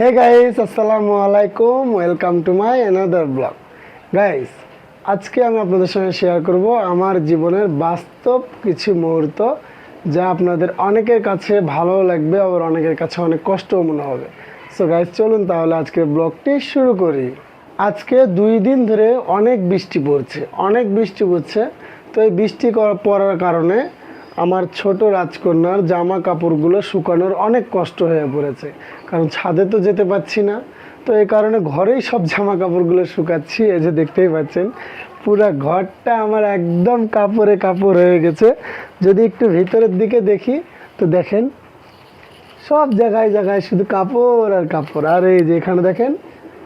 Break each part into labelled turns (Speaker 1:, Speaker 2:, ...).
Speaker 1: হে guys আসসালামু আলাইকুম welcome to my another blog guys আজকে আমি আপনাদের সঙ্গে শেয়ার করব আমার জীবনের বাস্তব কিছু মুহূর্ত যা আপনাদের অনেকের কাছে ভালো লাগবে, আবার অনেকের কাছে অনেক কষ্টও মনে হবে। সো গাইস চলুন তাহলে আজকে ব্লগটি শুরু করি। আজকে দুই দিন ধরে অনেক বৃষ্টি পড়ছে, অনেক বৃষ্টি পড়ছে। তো এই বৃষ্টি পড়ার কারণে আমার ছোট রাজকন্যার জামা কাপড়গুলো শুকানোর অনেক কষ্ট হয়ে পড়েছে। কারণ ছাদে তো যেতে পারছি না। তো এই কারণে ঘরেই সব জামা কাপড়গুলো শুকাচ্ছি, এই যে দেখতেই পাচ্ছেন। পুরো ঘরটা আমার একদম কাপড়ে কাপড় হয়ে গেছে। যদি একটু ভিতরের দিকে দেখি, তো দেখেন, সব জায়গায় জায়গায় শুধু কাপড় আর কাপড়। আর এই যে এখানে দেখেন,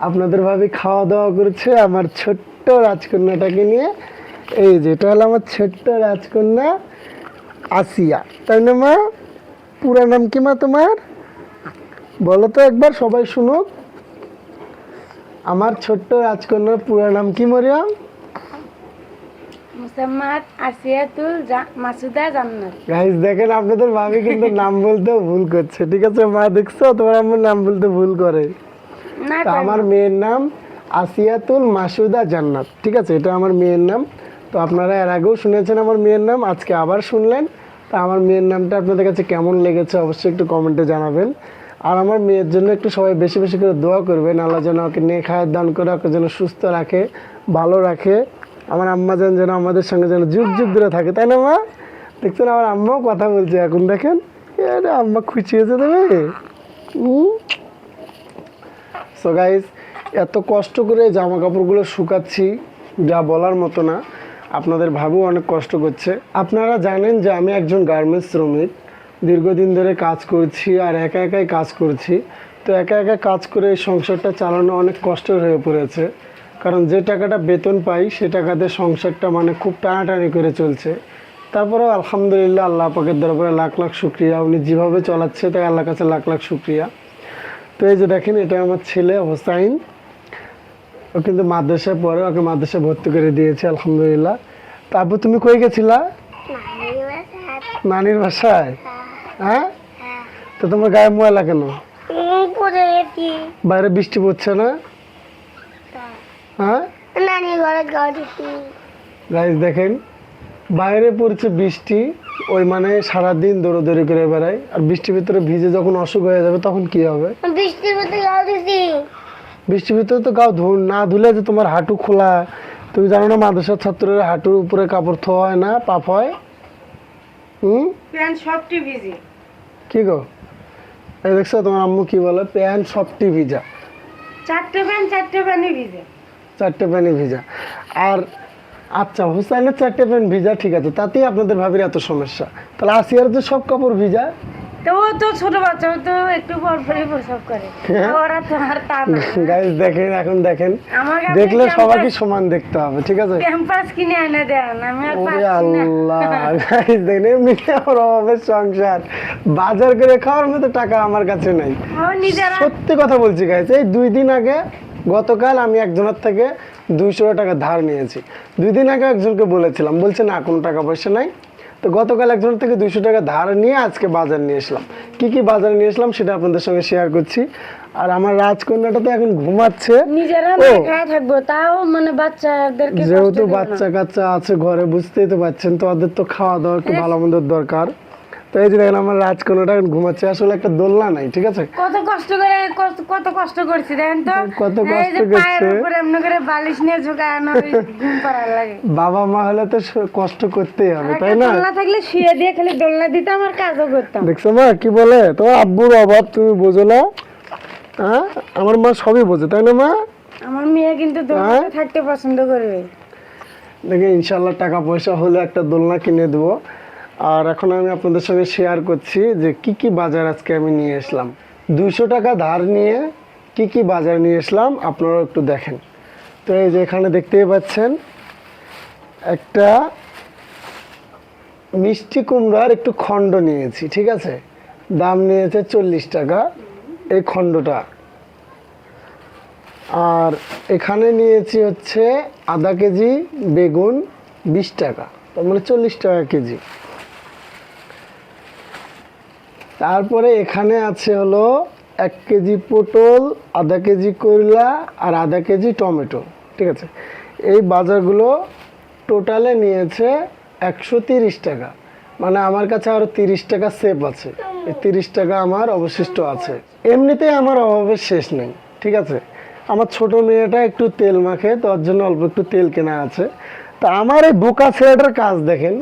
Speaker 1: আপনাদের ভাবে খাওয়া দাওয়া করেছে আমার ছোট্ট রাজকন্যাটাকে নিয়ে। এই যে, এটা হলো আমার ছোট্ট রাজকন্যা। আসিয়া। তাই না মা পুরা নাম কি মা তোমার? বলো তো একবার সবাই শুনুক আমার ছোট্ট রাজকন্যার পুরা নাম কি মরিয়াম?
Speaker 2: মুসাম্মাদ আসিয়াতুল মাসুদা জান্নাত।
Speaker 1: গাইস দেখেন আপনাদের কিন্তু নাম বলতেও ভুল করছে। ঠিক আছে মা দেখছ? তোমার আমার নাম বলতে ভুল করে। আমার মেয়ের নাম আসিয়াতুল মাসুদা জান্নাত। ঠিক আছে এটা আমার মেয়ের নাম। তো আপনারা এর আগেও শুনেছেন আমার মেয়ের নাম আজকে আবার শুনলেন। তা আমার মেয়ের নামটা আপনাদের কাছে কেমন লেগেছে অবশ্যই একটু কমেন্টে জানাবেন। আর আমার মেয়ের জন্য একটু সবাই বেশি বেশি করে দোয়া করবেন, আল্লাহ যেন ওকে নেক হায়াত দান করে, ওকে যেন সুস্থ রাখে, ভালো রাখে। আমার আম্মা যেন যেন আমাদের সঙ্গে যেন যুগ যুগ ধরে থাকে, তাই না মা? দেখছেন আমার আম্মাও কথা বলছে এখন, দেখেন? আরে আম্মা খুশি হয়েছে দেবে সো গাইজ এত কষ্ট করে জামা কাপড়গুলো শুকাচ্ছি, যা বলার মতো না। আপনাদের ভাবেও অনেক কষ্ট করছে। আপনারা জানেন যে আমি একজন গার্মেন্টস শ্রমিক। দীর্ঘদিন ধরে কাজ করছি আর একা একাই কাজ করছি। তো একা একা কাজ করে এই সংসারটা চালানো অনেক কষ্টের হয়ে পড়েছে। কারণ যে টাকাটা বেতন পাই, সে টাকাতে সংসারটা মানে খুব টানাটানি করে চলছে। তারপরেও আলহামদুলিল্লাহ আল্লাহ পাকের দরবারে লাখ লাখ শুক্রিয়া। উনি যেভাবে চলাচ্ছে, তাই আল্লাহর কাছে লাখ লাখ শুক্রিয়া। তো এই যে দেখেন, এটা আমার ছেলে হোসাইন। ও কিন্তু মাদ্রাসায় পড়ে, ওকে মাদ্রাসায় ভর্তি করে দিয়েছে, আলহামদুলিল্লাহ। তারপর তুমি কই গেছিলা? নানির বাসায়। হ্যাঁ? তো তোমার গায়ে ময়লা কেন বাইরে বৃষ্টি পড়ছে না? হ্যাঁ? গাইজ দেখেন বাইরে পড়ছে বৃষ্টি ওই মানে সারাদিন দৌড়োদৌড়ি করে বেড়ায়। আর বৃষ্টির ভিতরে ভিজে যখন অসুখ হয়ে যাবে তখন কি হবে?
Speaker 3: বৃষ্টির গাড়ি
Speaker 1: বৃষ্টির ভিতরে তো গাও না ধুলে যে তোমার হাঁটু খোলা তুমি জানো না মাদ্রাসার ছাত্ররা হাঁটুর উপরে কাপড় থোয়া হয় না পাপ হয়? হুম?
Speaker 2: প্যান্ট সবটি ভিজে।
Speaker 1: কি গো? এই দেখছ তোমার আম্মু কি বলে? প্যান্ট সবটি ভিজা।
Speaker 2: চারটে প্যান্ট চারটে প্যান্টই ভিজে।
Speaker 1: চারটে প্যান্টই ভিজা। আর আচ্ছা হুসাইনের চারটে প্যান্ট ভিজা ঠিক আছে। তাতেই আপনাদের ভাবির এত সমস্যা। তাহলে আসিয়ার তো সব কাপড় ভিজা
Speaker 2: তো ও তো ছোট বাচ্চা ও তো একটু পর পরই প্রসব করে। ওরা তো আর তা না।
Speaker 1: দেখেন এখন দেখেন। দেখলে সবাইকে সমান দেখতে হবে ঠিক আছে?
Speaker 2: ক্যাম্পাস কিনে এনে দেন আমি আর
Speaker 1: ওরে
Speaker 2: না।
Speaker 1: আল্লাহ গাইজ দেখেন এমনিতে আমার অভাবের সংসার। বাজার করে খাওয়ার মতো টাকা আমার কাছে নাই। সত্যি কথা বলছি গাইজ এই দুই দিন আগে গতকাল আমি একজনের থেকে দুইশো টাকা ধার নিয়েছি। দুই দিন আগে একজনকে বলেছিলাম বলছে না কোনো টাকা পয়সা নাই তো গতকাল একজন থেকে দুইশো টাকা ধার নিয়ে আজকে বাজার নিয়ে এসলাম। কি কি বাজার নিয়ে এসলাম সেটা আপনাদের সঙ্গে শেয়ার করছি। আর আমার রাজকন্যাটা তো এখন ঘুমাচ্ছে।
Speaker 2: নিজেরা। থাকব তাও মানে বাচ্চাদেরকে
Speaker 1: যেহেতু বাচ্চা কাচ্চা আছে ঘরে বুঝতেই তো পারছেন তো ওদের তো খাওয়া দাওয়া একটু ভালো মন্দ দরকার। তো এই যে দেখেন আমার রাজকন্যাটা এখন ঘুমাচ্ছে। আসলে একটা দোলনা নাই ঠিক আছে?
Speaker 2: কত কষ্ট করে কত- কষ্ট করছি দেখেন তো?
Speaker 1: কত কষ্ট করছে।
Speaker 2: উপরে এমনি করে বালিশ নিয়ে ঝোঁকানো ঘুম লাগে।
Speaker 1: বাবা মা হলে তো কষ্ট করতেই হবে তাই না?
Speaker 2: দোলনা থাকলে শুয়ে দিয়ে খালি দোলনা কাজও করতাম।
Speaker 1: দেখছ মা কি বলে? তোমার আব্বুর অভাব তুমি বোঝো না। হ্যাঁ? আমার মা সবই বোঝে তাই না মা?
Speaker 2: আমার মেয়ে কিন্তু দোলনাতে
Speaker 1: হ্যাঁ?
Speaker 2: থাকতে পছন্দ করবে।
Speaker 1: দেখে ইনশাল্লাহ টাকা পয়সা হলে একটা দোলনা কিনে দেবো। আর এখন আমি আপনাদের সঙ্গে শেয়ার করছি যে কি কি বাজার আজকে আমি নিয়ে আসলাম। দুইশো টাকা ধার নিয়ে কি কি বাজার নিয়ে আসলাম, আপনারাও একটু দেখেন। তো এই যে এখানে দেখতেই পাচ্ছেন, একটা মিষ্টি কুমড়ার একটু খণ্ড নিয়েছি, ঠিক আছে? দাম নিয়েছে চল্লিশ টাকা, এই খণ্ডটা। আর এখানে নিয়েছি হচ্ছে আধা কেজি বেগুন বিশ টাকা, তার মানে চল্লিশ টাকা কেজি। তারপরে এখানে আছে হলো এক কেজি পটল, আধা কেজি করলা আর আধা কেজি টমেটো, ঠিক আছে? এই বাজারগুলো টোটালে নিয়েছে একশো তিরিশ টাকা। মানে আমার কাছে আরও তিরিশ টাকা সেভ আছে। এই তিরিশ টাকা আমার অবশিষ্ট আছে। এমনিতেই আমার অভাবের শেষ নেই, ঠিক আছে? আমার ছোট মেয়েটা একটু তেল মাখে, তো ওর জন্য অল্প একটু তেল কেনা আছে। তা আমার এই বোকা ছেলেটার কাজ দেখেন,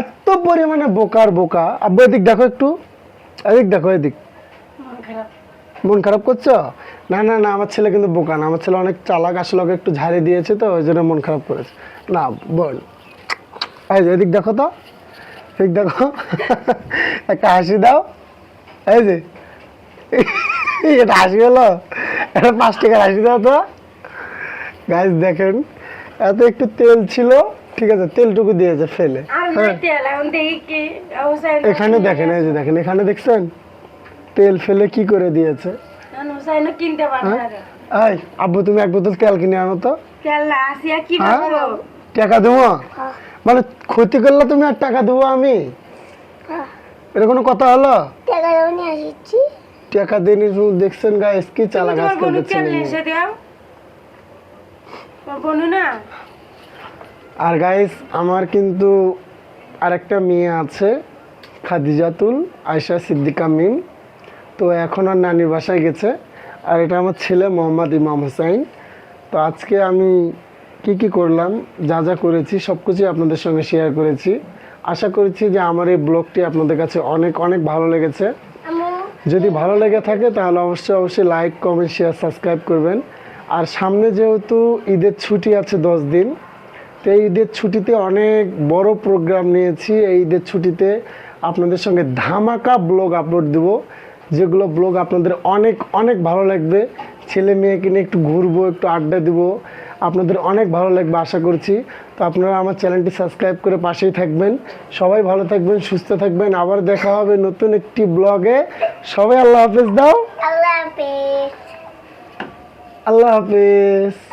Speaker 1: এত পরিমাণে বোকার বোকা। আব্বু দেখো একটু। এদিক দেখো এদিক।
Speaker 2: মন খারাপ।
Speaker 1: করছ? না না না আমার ছেলে কিন্তু বোকা না। আমার ছেলে অনেক চালাক আসলে ওকে একটু ঝাড়ি দিয়েছে তো ওই জন্য মন খারাপ করেছে। না বল। এই এদিক দেখো তো। এদিক দেখো। একটা হাসি দাও। এই যে। এটা হাসি হলো? এটা পাঁচ টাকার হাসি দাও তো। গাছ দেখেন এত একটু তেল ছিল। ঠিক আছে তেলটুকু দিয়েছে ফেলে।
Speaker 2: আর
Speaker 1: হ্যাঁ।
Speaker 2: তেল এখন
Speaker 1: দেখেন এই যে দেখেন এখানে দেখছেন? তেল ফেলে কি করে দিয়েছে? হ্যাঁ? এই আব্বু তুমি এক বোতল তেল কিনে আনো তো।
Speaker 2: তেল আসিয়া কি
Speaker 1: হ্যাঁ? টাকা দেবো? মানে ক্ষতি করলে তুমি আর টাকা দেবো আমি? এটা কোনো কথা হলো?
Speaker 3: টাকা
Speaker 1: দিনই দেখছেন গাইস কি চালা গাছ
Speaker 2: তোমার বোনু না?
Speaker 1: আর গাইস আমার কিন্তু আরেকটা মেয়ে আছে খাদিজাতুল আয়শা সিদ্দিকা মিম। তো এখন আর নানির বাসায় গেছে। আর এটা আমার ছেলে মোহাম্মদ ইমাম হোসাইন। তো আজকে আমি কি কি করলাম যা যা করেছি সব কিছুই আপনাদের সঙ্গে শেয়ার করেছি। আশা করছি যে আমার এই ব্লগটি আপনাদের কাছে অনেক অনেক ভালো লেগেছে। যদি ভালো লেগে থাকে তাহলে অবশ্যই অবশ্যই লাইক কমেন্ট শেয়ার সাবস্ক্রাইব করবেন। আর সামনে যেহেতু ঈদের ছুটি আছে দশ দিন তো এই ঈদের ছুটিতে অনেক বড় প্রোগ্রাম নিয়েছি। এই ঈদের ছুটিতে আপনাদের সঙ্গে ধামাকা ব্লগ আপলোড দেব যেগুলো ব্লগ আপনাদের অনেক অনেক ভালো লাগবে। ছেলে মেয়েকে নিয়ে একটু ঘুরবো একটু আড্ডা দিব আপনাদের অনেক ভালো লাগবে আশা করছি। তো আপনারা আমার চ্যানেলটি সাবস্ক্রাইব করে পাশেই থাকবেন। সবাই ভালো থাকবেন সুস্থ থাকবেন। আবার দেখা হবে নতুন একটি ব্লগে সবাই আল্লাহ হাফেজ দাও।
Speaker 3: আল্লাহ হাফেজ।
Speaker 1: আল্লাহ হাফেজ।